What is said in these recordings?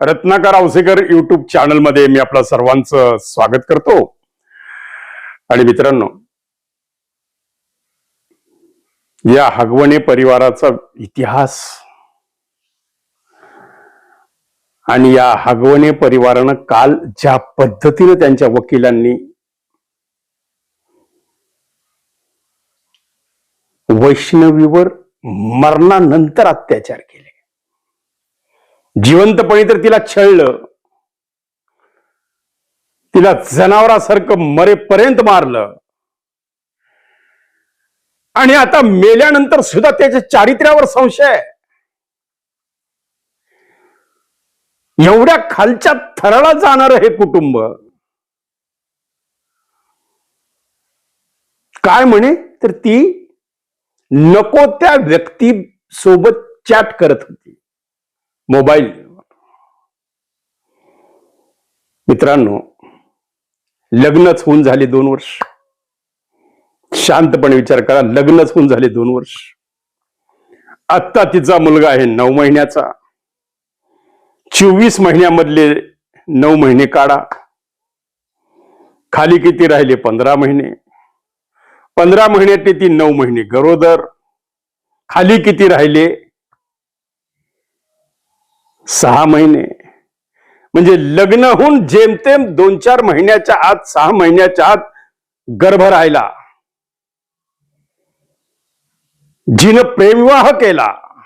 Ratnakar Ausekar YouTube चॅनलमध्ये मी आपलं सर्वांचं स्वागत करतो. आणि मित्रांनो या हगवणे परिवाराचा इतिहास आणि या हगवणे परिवारानं काल ज्या पद्धतीने त्यांच्या वकिलांनी वैष्णवीवर मरणानंतर अत्याचार जिवंतपणी तर तिला छळलं. तिला जनावरासारखं मरेपर्यंत मारलं. आणि आता मेल्यानंतर सुद्धा त्याच्या चारित्र्यावर संशय एवढ्या खालच्या थराला जाणार हे कुटुंब. काय म्हणे? तर ती नको त्या व्यक्ती सोबत चॅट करत होती. मोबाईल. मित्रांनो लग्नच होऊन झाले दोन वर्ष. शांतपणे विचार करा लग्नच होऊन झाले दोन वर्ष. आत्ता तिचा मुलगा आहे नऊ महिन्याचा. चोवीस महिन्यामधले नऊ महिने काढा. खाली किती राहिले? पंधरा महिने. पंधरा महिन्यातले ती नऊ महिने गरोदर. खाली किती राहिले? सहा महिने. म्हणजे लग्न होऊन जेमतेम दोन चार महिन्याच्या आत सहा महिन्याच्या आत गर्भ राहिला. जिनं प्रेमविवाह केला.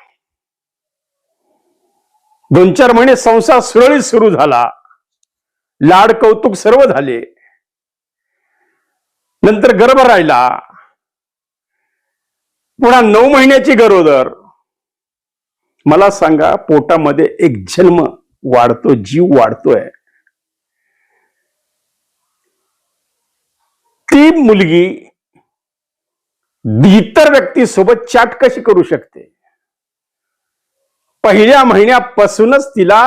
दोन चार महिने संसार सुरळीत सुरू झाला. लाड कौतुक सर्व झाले. नंतर गर्भ राहिला. पुन्हा नऊ महिन्याची गरोदर. मला सांगा पोटामध्ये एक जन्म वाढतो जीव वाढतोय. ती मुलगी इतर व्यक्तीसोबत चॅट कशी करू शकते? पहिल्या महिन्यापासूनच तिला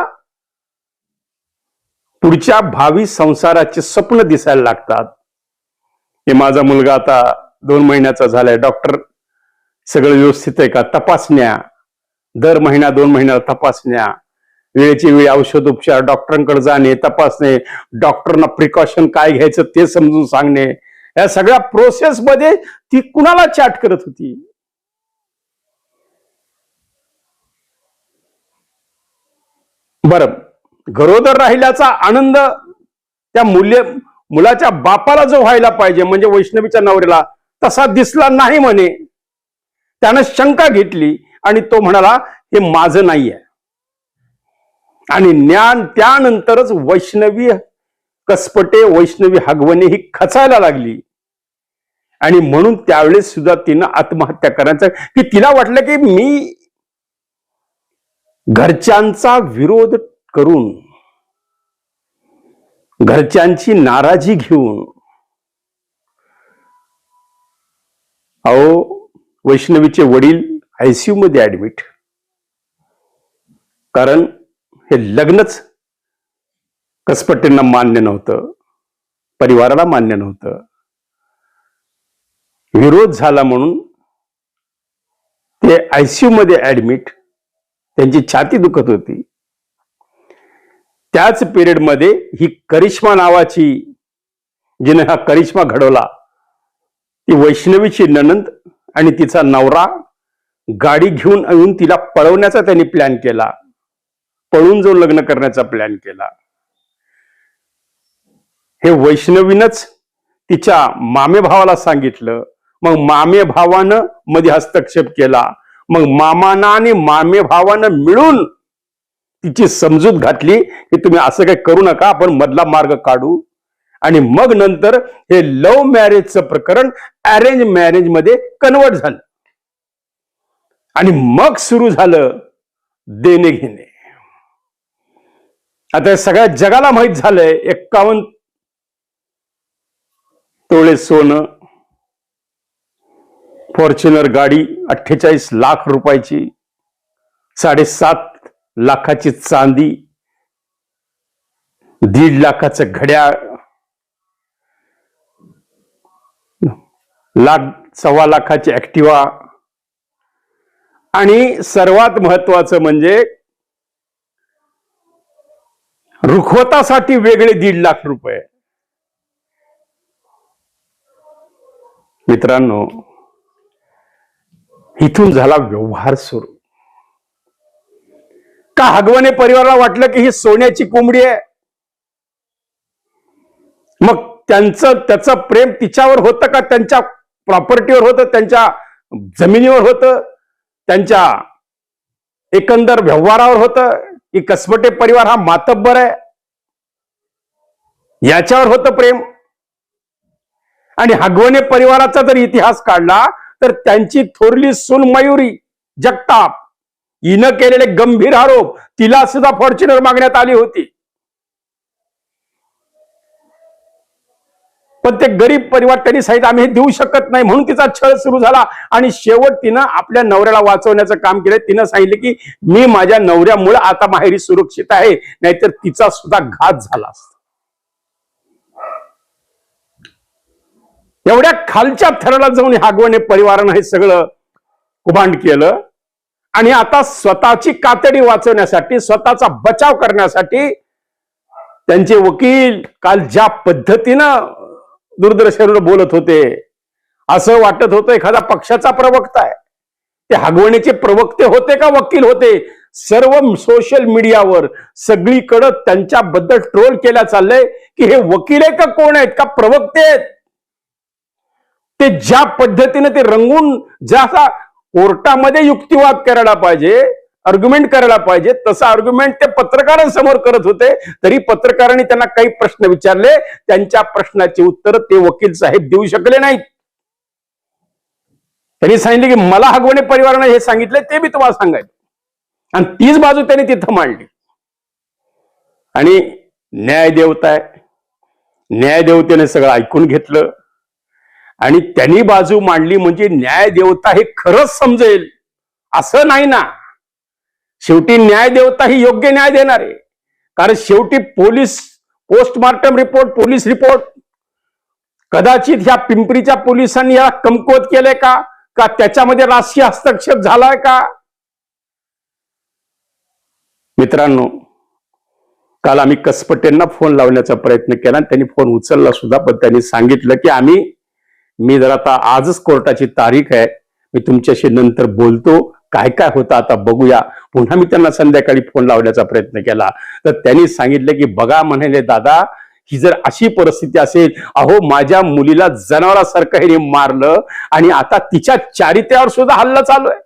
पुढच्या भावी संसाराचे स्वप्न दिसायला लागतात. हे माझा मुलगा आता दोन महिन्याचा झालाय. डॉक्टर सगळं व्यवस्थित आहे का? तपासण्या. दर महिना दोन महिन्याला तपासण्या. वेळेची वेळ औषध उपचार डॉक्टरांकडे जाणे तपासणे डॉक्टरना प्रिकॉशन काय घ्यायचं ते समजून सांगणे. या सगळ्या प्रोसेस मध्ये ती कुणाला चॅट करत होती? बर गरोदर राहिल्याचा आनंद त्या मूल्य मुलाच्या बापाला जो व्हायला पाहिजे म्हणजे वैष्णवीच्या नवऱ्याला तसा दिसला नाही म्हणे. त्यानं शंका घेतली. आणि तो म्हणाला हे माझं नाही आहे आणि ज्ञान त्यानंतरच वैष्णवी कसपटे वैष्णवी हगवणे ही खचायला लागली. आणि म्हणून त्यावेळेस सुद्धा तिनं आत्महत्या करायचं की तिला वाटलं की मी घरच्यांचा विरोध करून घरच्यांची नाराजी घेऊन अहो वैष्णवीचे वडील आयसीयू मध्ये ऍडमिट कारण हे लग्नच कसपट्टींना मान्य नव्हतं परिवाराला मान्य नव्हतं. विरोध झाला म्हणून ते आयसीयू मध्ये ऍडमिट त्यांची छाती दुखत होती. त्याच पिरियडमध्ये ही करिश्मा नावाची जिने हा करिश्मा घडवला ती वैष्णवीची ननंद आणि तिचा नवरा गाडी घेऊन येऊन तिला पळवण्याचा त्यांनी प्लॅन केला. पळून जाऊन लग्न करण्याचा प्लॅन केला. हे वैष्णवीनच तिच्या मामे भावाला सांगितलं. मग मामे भावानं मध्ये हस्तक्षेप केला. मग मामाना आणि मामे भावानं मिळून तिची समजूत घातली की तुम्ही असं काही करू नका आपण मधला मार्ग काढू. आणि मग नंतर हे लव्ह मॅरेजचं प्रकरण अरेंज मॅरेजमध्ये कन्वर्ट झालं. आणि मग सुरू झालं देणे घेणे आता सगळ्या जगाला माहीत झालंय एक्कावन्न तोळे सोनं फॉर्च्युनर गाडी अठ्ठेचाळीस लाख रुपयाची साडेसात लाखाची चांदी दीड लाखाचं घड्याळ लाख सव्वा लाखाची ऍक्टिवा आणि सर्वात महत्वाचं म्हणजे रुखवतासाठी वेगळे दीड लाख रुपये. मित्रांनो इथून झाला व्यवहार सुरू. का हगवणे परिवाराला वाटलं की ही सोन्याची कोंबडी आहे? मग त्यांचं त्याचं प्रेम तिच्यावर होतं का? त्यांच्या प्रॉपर्टीवर होतं? त्यांच्या जमिनीवर होतं? त्यांच्या एकंदर व्यवहारावर होतं की कसबटे परिवार हा मातब्बर आहे? याच्यावर होतं प्रेम. आणि हगवणे परिवाराचा जर इतिहास काढला तर त्यांची थोरली सून मयुरी जगताप हिनं केलेले गंभीर आरोप तिला सुद्धा फॉर्च्युनर मागण्यात आली होती. पण ते गरीब परिवार त्यांनी सांगितलं आम्ही हे देऊ शकत नाही. म्हणून तिचा छळ सुरू झाला. आणि शेवट तिनं आपल्या नवऱ्याला वाचवण्याचं काम केलं. तिनं सांगितलं की मी माझ्या नवऱ्यामुळे आता माहेरी सुरक्षित आहे. नाहीतर तिचा सुद्धा घात झाला एवढ्या खालच्या थराला जाऊन हागवणे परिवारानं हे सगळं कुभांड केलं. आणि आता स्वतःची कातडी वाचवण्यासाठी स्वतःचा बचाव करण्यासाठी त्यांचे वकील काल ज्या पद्धतीनं दूरदर्शनवर बोलत होते. असं वाटत होतं एखादा पक्षाचा प्रवक्ता आहे. ते हागवणीचे प्रवक्ते होते का वकील होते? सर्व सोशल मीडियावर सगळीकडं त्यांच्याबद्दल ट्रोल केल्या चाललंय की हे वकील आहे का कोण आहेत? का प्रवक्ते आहेत? ते ज्या पद्धतीने ते रंगून ज्या कोर्टामध्ये युक्तिवाद करायला पाहिजे आर्ग्युमेंट करायला पाहिजे. तसं आर्ग्युमेंट ते पत्रकारांसमोर करत होते तरी पत्रकारांनी त्यांना काही प्रश्न विचारले. त्यांच्या प्रश्नाची उत्तर ते वकील साहेब देऊ शकले नाहीत. त्यांनी सांगितले की मला हगवणे परिवाराने हे सांगितले ते मी तुम्हाला सांगायचं. आणि तीच बाजू त्यांनी तिथं मांडली. आणि न्याय देवता आहे. न्याय देवतेने सगळं ऐकून घेतलं. आणि त्यांनी बाजू मांडली म्हणजे न्याय देवता हे खरंच समजेल. असं नाही ना. शेवटी न्याय देवता ही योग्य न्याय देणार आहे. कारण शेवटी police postmortem report police report. कदाचित ह्या पिंपरीच्या पोलिसांनी याला कमकुवत केलंय का? का त्याच्यामध्ये राजकीय हस्तक्षेप झालाय का? मित्रांनो काल आम्ही कसपटेंना फोन लावण्याचा प्रयत्न केला आणि त्यांनी फोन उचलला सुद्धा पण त्यांनी सांगितलं की आम्ही मी जर आता आजच कोर्टाची तारीख आहे मी तुमच्याशी नंतर बोलतो. काय काय होतं आता बघूया. पुन्हा मी त्यांना संध्याकाळी फोन लावण्याचा प्रयत्न केला. तर त्यांनी सांगितलं की बघा म्हणाले दादा ही जर अशी परिस्थिती असेल अहो माझ्या मुलीला जनावरासारखं हिने मारलं आणि आता तिच्या चारित्र्यावर सुद्धा हल्ला चालू आहे.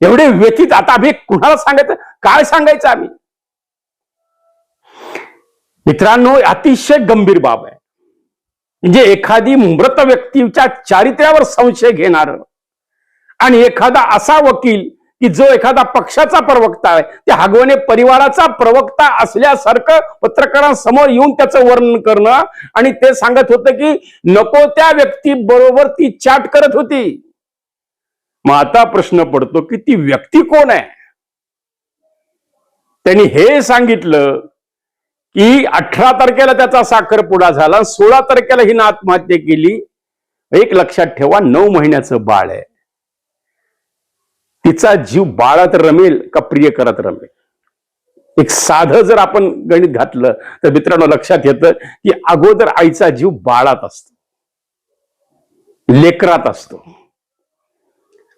एवढे व्यथित आता आम्ही कुणाला सांगायचं? काय सांगायचं आम्ही? मित्रांनो अतिशय गंभीर बाब आहे. म्हणजे एखादी मृत व्यक्तीच्या चारित्र्यावर संशय घेणार आणि एखादा असा वकील की जो एखादा पक्षाचा प्रवक्ता आहे त्या हगवणे परिवाराचा प्रवक्ता असल्यासारखं पत्रकारांसमोर येऊन त्याचं वर्णन करणं आणि ते सांगत होतं की नको त्या व्यक्ती बरोबर ती चॅट करत होती. मग आता प्रश्न पडतो की ती व्यक्ती कोण आहे? त्यांनी हे सांगितलं की अठरा तारखेला त्याचा साखरपुडा झाला सोळा तारखेला हिनं आत्महत्या केली. एक लक्षात ठेवा नऊ महिन्याचं बाळ आहे. तिचा जीव बाळात रमेल का प्रिय करत रमेल? एक साधं जर आपण गणित घातलं तर मित्रांनो लक्षात येतं की अगोदर आईचा जीव बाळात असतो. लेकरात असतो.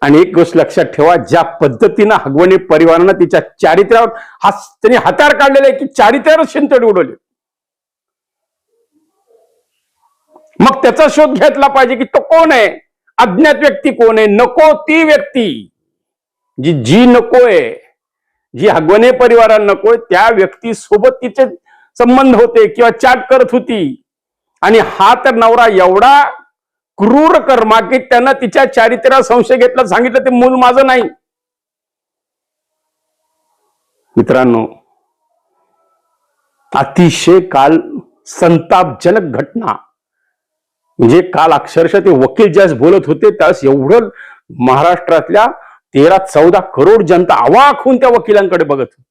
आणि एक गोष्ट लक्षात ठेवा ज्या पद्धतीनं हगवणे परिवारानं तिच्या चारित्र्यावर हा त्यांनी हातार काढलेला आहे की चारित्र्यावर शिंतड उडवली. मग त्याचा शोध घेतला पाहिजे की तो कोण आहे? अज्ञात व्यक्ती कोण आहे? नको ती व्यक्ती. जी जी नकोय जी हगवणे परिवाराला नकोय त्या व्यक्ती सोबत तिचे संबंध होते किंवा चाट करत होती. आणि हा तर नवरा एवढा क्रूर कर्मा की त्यांना तिच्या चारित्र्यावर संशय घेतला सांगितलं ते मूल माझं नाही. मित्रांनो अतिशय काल संतापजनक घटना. म्हणजे काल अक्षरशः ते वकील ज्यास बोलत होते त्यास एवढं महाराष्ट्रातल्या तेरा चौदा करोड जनता अवाक होऊन त्या वकिलांकडे बघत होती.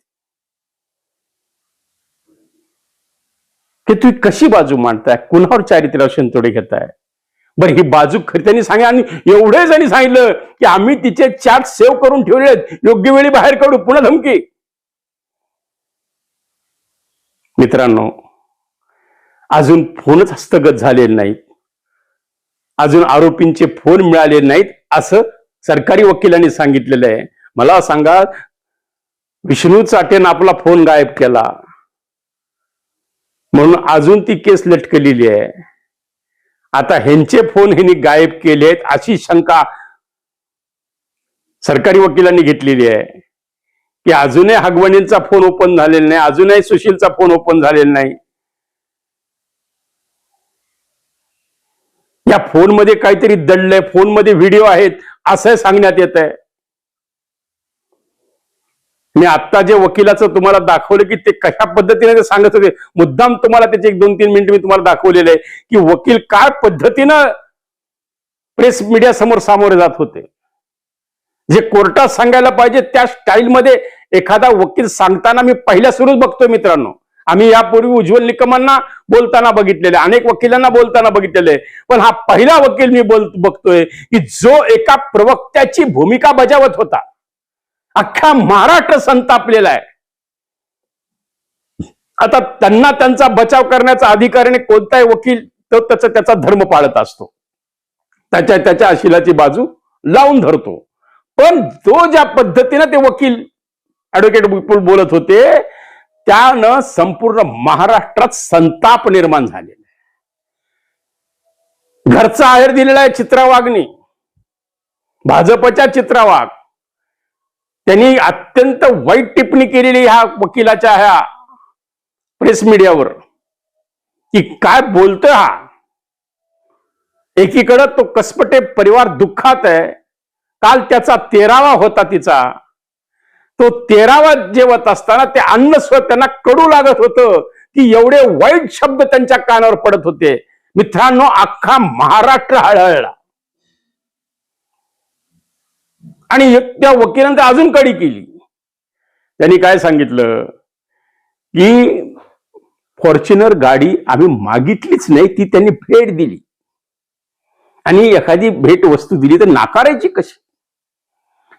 की तुम्ही कशी बाजू मांडताय? कुणावर चारित्र्यावर शिंतोडे घेताय? बरं ही बाजू खरी त्यांनी सांगा आणि एवढे जणी सांगितलं की आम्ही तिचे चार्ट सेव्ह करून ठेवले योग्य वेळी बाहेर काढू पुन्हा धमकी. मित्रांनो अजून फोनच हस्तगत झालेले नाहीत. अजून आरोपींचे फोन मिळाले नाहीत. असं सरकारी वकिलांनी सांगितलेलं आहे. मला सांगा विष्णू चाटेनं आपला फोन गायब केला. म्हणून अजून ती केस लटकलेली आहे. आता ह्यांचे फोन ह्यांनी गायब केले आहेत अशी शंका सरकारी वकिलांनी घेतलेली आहे. की अजूनही हगवणींचा फोन ओपन झालेला नाही अजूनही सुशीलचा फोन ओपन झालेला नाही. या फोनमध्ये काहीतरी दडलंय फोनमध्ये व्हिडिओ आहेत. असं सांगण्यात येत आहे मी आत्ता जे वकिलाचं तुम्हाला दाखवलं की ते कशा पद्धतीने ते सांगत होते मुद्दाम तुम्हाला त्याचे एक दोन तीन मिनिट मी तुम्हाला दाखवलेले आहे की वकील काय पद्धतीनं प्रेस मीडिया समोर सामोरे जात होते. जे कोर्टात सांगायला पाहिजे त्या स्टाईलमध्ये एखादा वकील सांगताना मी पहिल्या सुरूच बघतोय मित्रांनो. आम्ही यापूर्वी उज्ज्वल निकमांना बोलताना बघितलेले अनेक वकिलांना बोलताना बघितलेले पण हा पहिला वकील मी बोल बघतोय की जो एका प्रवक्त्याची भूमिका बजावत होता. अख्खा महाराष्ट्र संतापलेला आहे. आता त्यांना त्यांचा बचाव करण्याचा अधिकारीने कोणताही वकील तो त्याचा त्याचा धर्म पाळत असतो. त्याच्या त्याच्या अशिलाची बाजू लावून धरतो. पण तो ज्या पद्धतीनं ते वकील ऍडव्होकेट बोलत होते त्यानं संपूर्ण महाराष्ट्रात संताप निर्माण झालेला आहे. घरचा आहेर दिलेला आहे चित्रा वाघनी भाजपच्या चित्रा वाघ त्यांनी अत्यंत वाईट टिप्पणी केलेली ह्या वकिलाच्या ह्या प्रेस मीडियावर. की काय बोलतोय हा? एकीकडं तो कसपटे परिवार दुःखात आहे. काल त्याचा तेरावा होता तिचा. तो तेरावा जेवत असताना ते अन्न स्व त्यांना कडू लागत होतं की एवढे वाईट शब्द त्यांच्या कानावर पडत होते. मित्रांनो अख्खा महाराष्ट्र हळहळला. आणि त्या वकिलांचं अजून कडी केली. त्यांनी काय सांगितलं? की फॉर्च्युनर गाडी आम्ही मागितलीच नाही ती त्यांनी भेट दिली. आणि एखादी भेट वस्तू दिली तर नाकारायची कशी?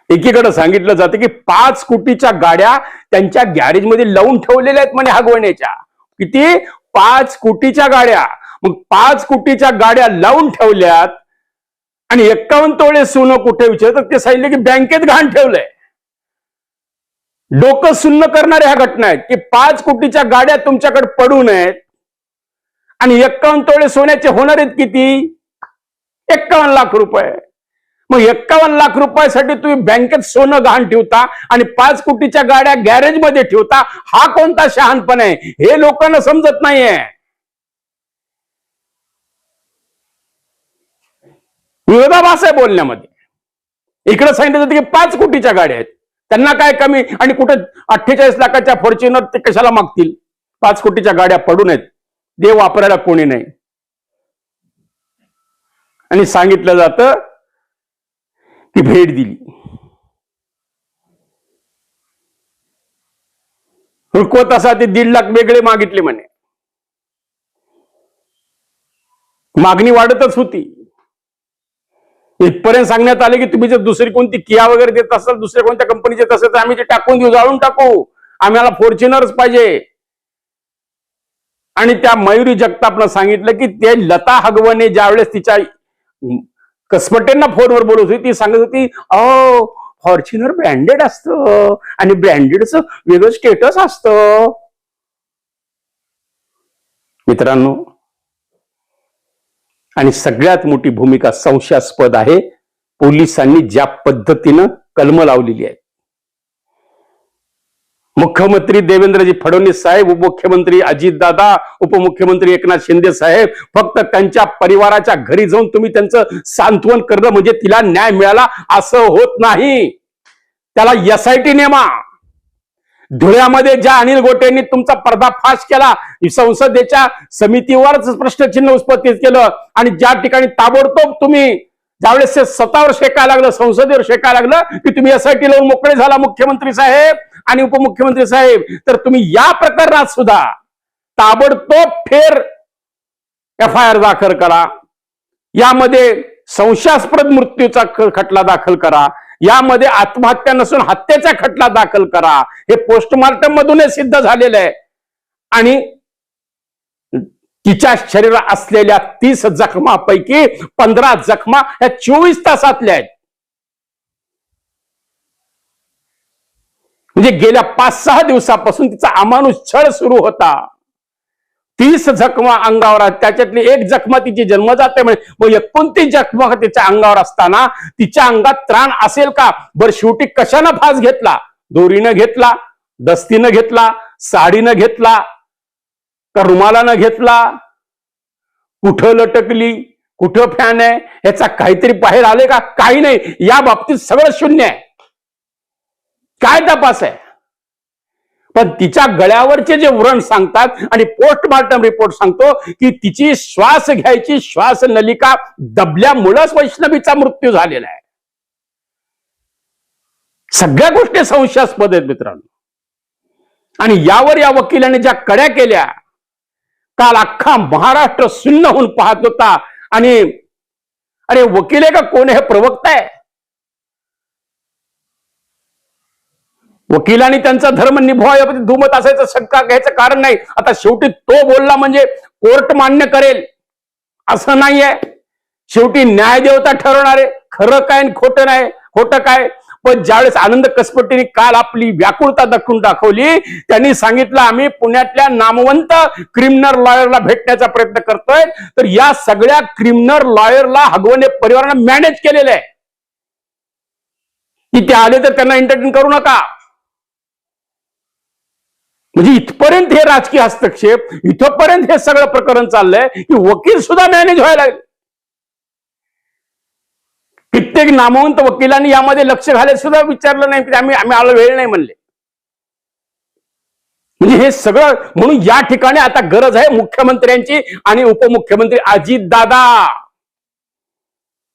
एकीकडे सांगितलं जातं की पाच कोटीच्या गाड्या त्यांच्या गॅरेजमध्ये लावून ठेवलेल्या आहेत म्हणे हगवण्याच्या किती? पाच कोटीच्या गाड्या. मग पाच कोटीच्या गाड्या लावून ठेवल्यात आणि एक्कावन्न तोळे सोनं कुठे विचारतात? ते सांगितलं की बँकेत घाण ठेवलंय. डोकं सुन्न करणाऱ्या ह्या घटना आहेत की पाच कोटीच्या गाड्या तुमच्याकडे पडू नयेत आणि एक्कावन्न तोळे सोन्याचे होणार आहेत किती? एक्कावन्न लाख रुपये. मग एक्कावन्न लाख रुपयासाठी तुम्ही बँकेत सोनं गहाण ठेवता आणि पाच कोटीच्या गाड्या गॅरेजमध्ये ठेवता हा कोणता शहाणपण आहे? हे लोकांना समजत नाहीये. विरोधाभास आहे बोलण्यामध्ये. इकडे सांगितलं जातं की पाच कोटीच्या गाड्या आहेत. त्यांना काय कमी? आणि कुठे अठ्ठेचाळीस लाखाच्या फॉर्च्युनर ते कशाला मागतील? पाच कोटीच्या गाड्या पडून आहेत दे वापरायला कोणी नाही. आणि सांगितलं जातं ती भेट दिली. रुकवत असा ते दीड लाख वेगळे मागितले म्हणे. मागणी वाढतच होती. इथपर्यंत सांगण्यात आले की तुम्ही जर दुसरी कोणती किया वगैरे देत असाल दुसऱ्या कोणत्या कंपनीचे तसं तर आम्ही ते टाकून देऊ जाळून टाकू. आम्हाला फॉर्च्युनरच पाहिजे. आणि त्या मयुरी जगतापनं सांगितलं की ते लता हगवणे ज्यावेळेस तिच्या कसमटेंना फोनवर बोलत होती ती सांगत होती अहो फॉर्च्युनर ब्रँडेड असतं आणि ब्रँडेडचं वेगळं स्टेटस असतं. मित्रांनो आणि सगळ्यात मोठी भूमिका संशयास्पद आहे पोलिसांनी ज्या पद्धतीनं कलम लावलेली आहे मुख्यमंत्री देवेंद्रजी फडणवीस साहेब उपमुख्यमंत्री अजितदादा उपमुख्यमंत्री एकनाथ शिंदे साहेब फक्त त्यांच्या परिवाराच्या घरी जाऊन तुम्ही त्यांचं सांत्वन करणं म्हणजे तिला न्याय मिळाला असं होत नाही. त्याला एसआयटी नेमा. धुळ्यामध्ये ज्या अनिल गोटेंनी तुमचा पर्दाफाश केला संसदेच्या समितीवरच प्रश्नचिन्ह उत्पत्ती केलं आणि ज्या ठिकाणी ताबडतोब तुम्ही ज्यावेळेस ते स्वतःवर शेकायला लागलं संसदेवर शेकायला लागलं की तुम्ही एसआयटी लावून मोकळे झाला मुख्यमंत्री साहेब आणि उपमुख्यमंत्री साहेब तर तुम्ही या प्रकरणात सुद्धा ताबडतोब फेर एफ आय आर दाखल करा. यामध्ये संशयास्पद मृत्यूचा खटला दाखल करा. यामध्ये आत्महत्या नसून हत्येचा खटला दाखल करा. हे पोस्टमार्टम मधूनच सिद्ध झालेलं आहे. आणि तिच्या शरीरात असलेल्या तीस जखमापैकी पंधरा जखमा ह्या चोवीस तासातल्या आहेत. म्हणजे गेल्या पाच सहा दिवसापासून तिचा अमानुष छळ सुरू होता. तीस जखमा अंगावर त्याच्यातली एक जखमा तिची जन्म जाते म्हणजे मग एकोणतीस जखमा तिच्या अंगावर असताना तिच्या अंगात त्राण असेल का? बर शेवटी कशानं फास घेतला? दोरीनं घेतला दस्तीनं घेतला साडीनं घेतला का रुमालानं घेतला? कुठं लटकली? कुठं फॅन आहे? याचा काहीतरी बाहेर आले का? काही नाही. या बाबतीत सगळं शून्य आहे. काय तपास आहे? पण तिच्या गळ्यावरचे जे व्रण सांगतात आणि पोस्टमार्टम रिपोर्ट सांगतो की तिची श्वास घ्यायची श्वास नलिका दबल्यामुळंच वैष्णवीचा मृत्यू झालेला आहे. सगळ्या गोष्टी संशयास्पद आहेत मित्रांनो. आणि यावर या वकिलाने ज्या कड्या केल्या काल अख्खा महाराष्ट्र सुन्न होऊन पाहत होता. आणि अरे वकील आहे का? कोण हे प्रवक्ता आहे. वकिलांनी त्यांचा धर्म निभवा दुमत असायचं शंका घ्यायचं कारण नाही. आता शेवटी तो बोलला म्हणजे कोर्ट मान्य करेल. असं नाहीये. शेवटी न्यायदेवता ठरवणारे. खरं काय खोट खोटं नाही खोटं काय? पण ज्यावेळेस आनंद कसपट्टीने काल आपली व्याकुळता दाखवून दाखवली त्यांनी सांगितलं आम्ही पुण्यातल्या नामवंत क्रिमिनल लॉयरला भेटण्याचा प्रयत्न करतोय. तर या सगळ्या क्रिमिनल लॉयरला हगवणे परिवारानं मॅनेज केलेलं आहे. की ते आले तर त्यांना एंटरटेन करू नका. म्हणजे इथपर्यंत हे राजकीय हस्तक्षेप इथपर्यंत हे सगळं प्रकरण चाललंय की वकील सुद्धा मॅनेज व्हायला लागले. कित्येक नामवंत वकिलांनी यामध्ये लक्ष घालायला सुद्धा विचारलं नाही. आम्ही आम्ही आलो वेळ नाही म्हणले. म्हणजे हे सगळं म्हणून या ठिकाणी आता गरज आहे मुख्यमंत्र्यांची आणि उपमुख्यमंत्री अजित दादा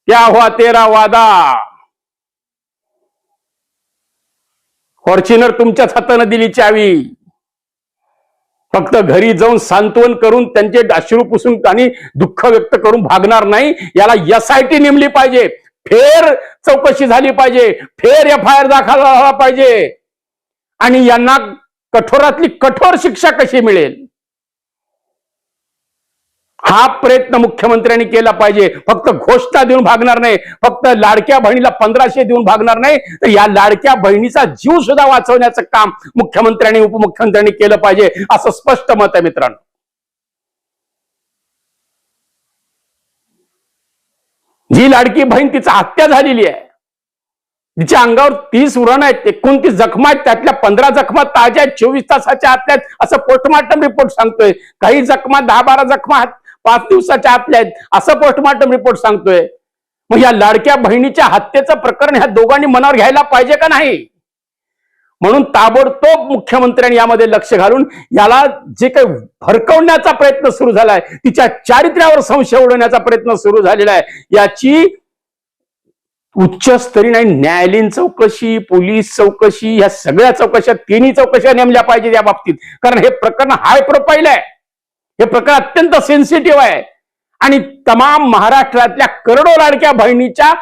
त्या हुआ तेरा वादा? फॉर्च्युनर तुमच्याच हातानं दिली चावी. फक्त घरी जाऊन सांत्वन करून त्यांचे अश्रू पुसून आणि दुःख व्यक्त करून भागणार नाही. याला एस आय टी नेमली पाहिजे. फेर चौकशी झाली पाहिजे. फेर एफ आय आर दाखल झाला पाहिजे. आणि यांना कठोरातली कठोर शिक्षा कशी मिळेल? हा प्रयत्न मुख्यमंत्र्यांनी केला पाहिजे. फक्त घोषणा देऊन भागणार नाही. फक्त लाडक्या बहिणीला पंधराशे देऊन भागणार नाही. तर या लाडक्या बहिणीचा जीव सुद्धा वाचवण्याचं काम मुख्यमंत्र्यांनी उपमुख्यमंत्र्यांनी केलं पाहिजे. असं स्पष्ट मत आहे मित्रांनो. ही लाडकी बहीण तिचा हत्या झालेली आहे. तिच्या अंगावर तीस व्रण आहेत एकोणतीस जखमा आहेत त्यातल्या पंधरा जखमा ताज्या आहेत चोवीस तासाच्या आतल्या आहेत असं पोस्टमार्टम रिपोर्ट सांगतोय. काही जखमा दहा बारा जखमा पाच दिवसाच्या आतल्या आहेत असं पोस्टमार्टम रिपोर्ट सांगतोय. मग या लाडक्या बहिणीच्या हत्येचं प्रकरण ह्या दोघांनी मनावर घ्यायला पाहिजे का नाही? म्हणून ताबडतोब मुख्यमंत्र्यांनी यामध्ये लक्ष घालून याला जे काही भरकवण्याचा प्रयत्न सुरू झालाय तिच्या चारित्र्यावर संशय उडवण्याचा प्रयत्न सुरू झालेला आहे. याची उच्चस्तरीय आणि न्यायालयीन चौकशी पोलीस चौकशी या सगळ्या चौकशा तिन्ही चौकशा नेमल्या पाहिजेत या बाबतीत. कारण हे प्रकरण हाय प्रोफाईल आहे. हे प्रकरण अत्यंत सेन्सिटिव्ह आहे. आणि तमाम महाराष्ट्रातल्या करोडो लाडक्या बहिणीच्या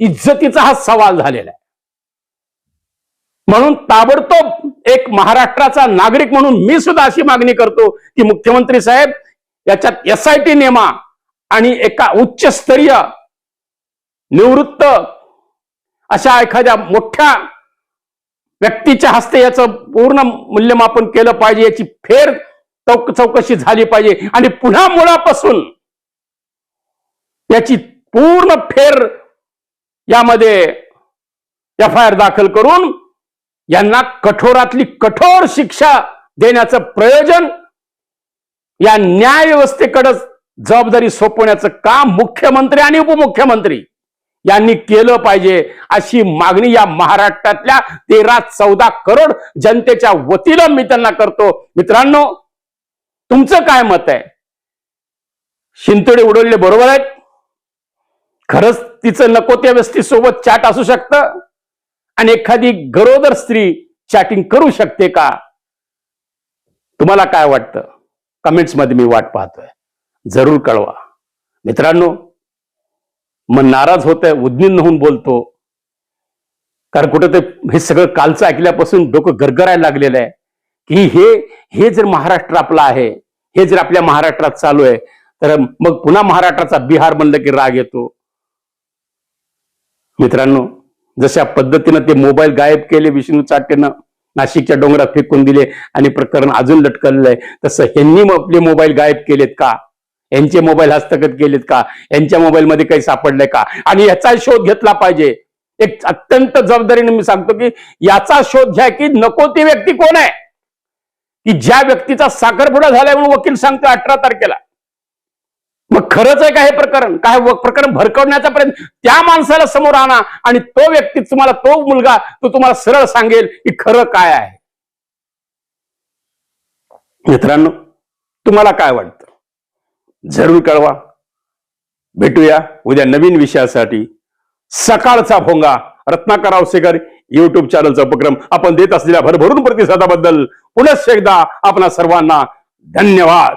इज्जतीचा हा सवाल झालेला आहे. म्हणून ताबडतोब एक महाराष्ट्राचा नागरिक म्हणून मी सुद्धा अशी मागणी करतो की मुख्यमंत्री साहेब याच्यात एस आय टी नेमा आणि एका उच्चस्तरीय निवृत्त अशा एखाद्या मोठ्या व्यक्तीच्या हस्ते याचं पूर्ण मूल्यमापन केलं पाहिजे याची फेर चौक चौकशी झाली पाहिजे आणि पुन्हा मुळापासून याची पूर्ण फेर यामध्ये एफ आय आर दाखल करून यांना कठोरातली कठोर शिक्षा देण्याचं प्रयोजन या न्याय व्यवस्थेकडे जबाबदारी सोपवण्याचं काम मुख्यमंत्री आणि उपमुख्यमंत्री यांनी केलं पाहिजे अशी मागणी या महाराष्ट्रातल्या तेरा चौदा करोड जनतेच्या वतीनं मी त्यांना करतो. मित्रांनो तुमचं काय मत आहे? शिंतोडे उडवले बरोबर आहेत. खरंच तिचं नको त्या व्यक्तीसोबत चॅट असू शकतं. आणि एखादी गरोदर स्त्री चॅटिंग करू शकते का? तुम्हाला काय वाटतं? कमेंट्समध्ये मी वाट पाहतोय. जरूर कळवा. मित्रांनो मन नाराज होत आहे उद्निन होऊन बोलतो. कारण कुठं ते हे सगळं कालचं ऐकल्यापासून डोकं गरगरायला लागलेलं आहे. की हे हे जर महाराष्ट्र आपला आहे हे जर आपल्या महाराष्ट्रात चालू आहे तर मग पुन्हा महाराष्ट्राचा बिहार म्हणलं की राग येतो. मित्रांनो जशा पद्धतीनं ते मोबाईल गायब केले विष्णू चाटेनं नाशिकच्या डोंगरात फेकून दिले आणि प्रकरण अजून लटकलेलं आहे. तसं ह्यांनी मग आपले मोबाईल गायब केलेत का? यांचे मोबाईल हस्तगत केलेत का? यांच्या मोबाईलमध्ये काही सापडलंय का? आणि याचा शोध घेतला पाहिजे. एक अत्यंत जबाबदारीने मी सांगतो की याचा शोध घ्या की नको ती व्यक्ती कोण आहे? की ज्या व्यक्तीचा साखरपुडा झालाय म्हणून वकील सांगतो अठरा तारखेला. मग खरंच आहे का हे प्रकरण? काय प्रकरण भरकवण्याचा प्रयत्न त्या माणसाला समोर आणा आणि तो व्यक्ती तुम्हाला तो मुलगा तो तुम्हाला सरळ सांगेल की खरं काय आहे. मित्रांनो तुम्हाला काय वाटतं? जरूर कळवा. भेटूया उद्या नवीन विषयासाठी. सकाळचा भोंगा रत्नाकर आवसेकर युट्यूब चॅनलचा उपक्रम आपण देत असलेल्या भरभरून प्रतिसादाबद्दल पुनश्च एकदा आपणा सर्वांना धन्यवाद.